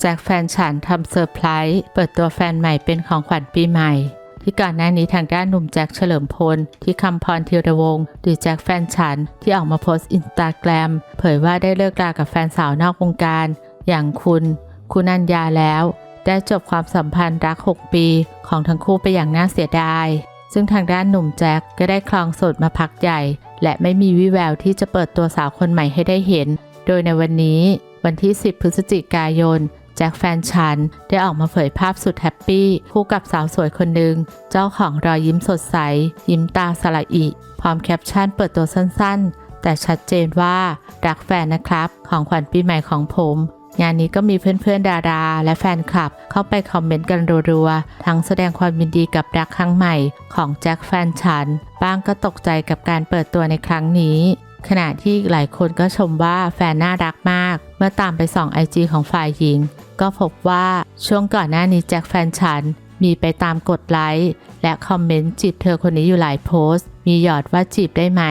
แจ็คแฟนฉันทำเซอร์ไพรส์เปิดตัวแฟนใหม่เป็นของขวัญปีใหม่ ที่ก่อนหน้านี้ทางด้านหนุ่มแจ็คเฉลิมพล ที่คำพรธีรวงศ์หรือแจ็คแฟนฉัน ที่ออกมาโพสต์อินสตาแกรมเผยว่าได้เลิกรากับแฟนสาวนอกวงการ อย่างคุณ คุณัญญาแล้ว ได้จบความสัมพันธ์รัก 6 ปีของทั้งคู่ไปอย่างน่าเสียดาย ซึ่งทางด้านหนุ่มแจ็คก็ได้คลองโสดมาพักใหญ่ และไม่มีวิแววที่จะเปิดตัวสาวคนใหม่ให้ได้เห็น โดยในวันนี้วันที่ 10 พฤศจิกายน แจ็คแฟนฉัน ได้ออกมาเผยภาพสุดแฮปปี้คู่กับสาวสวยคนหนึ่ง เจ้าของรอยยิ้มสดใส ยิ้มตาสละอิ พร้อมแคปชั่นเปิดตัวสั้นๆ แต่ชัดเจนว่ารักแฟนนะครับ ของขวัญปีใหม่ของผม งานนี้ก็มีเพื่อนๆดารา และแฟนคลับ เข้าไปคอมเมนต์กันรัวๆ ทั้งแสดงความยินดีกับรักครั้งใหม่ของแจ็คแฟนฉัน บ้างก็ตกใจกับการเปิดตัวในครั้งนี้ ขณะที่หลายคนก็ชมว่าแฟนน่ารักมาก เมื่อตามไปส่องไอจีของฝ่ายหญิง ก็พบว่าช่วงก่อนหน้านี้แจ็คแฟนฉัน มีไปตามกดไลค์และคอมเมนต์จีบเธอคนนี้อยู่หลายโพสต์ มีหยอดว่าจีบได้ไหม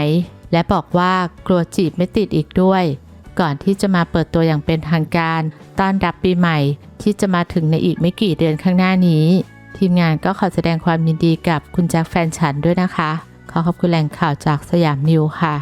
และบอกว่ากลัวจีบไม่ติดอีกด้วย ก่อนที่จะมาเปิดตัวอย่างเป็นทางการ ต้อนรับปีใหม่ ที่จะมาถึงในอีกไม่กี่เดือนข้างหน้านี้ ทีมงานก็ขอแสดงความยินดีกับคุณแจ็คแฟนฉันด้วยนะคะ ขอขอบคุณแหล่งข่าวจากสยามนิวค่ะ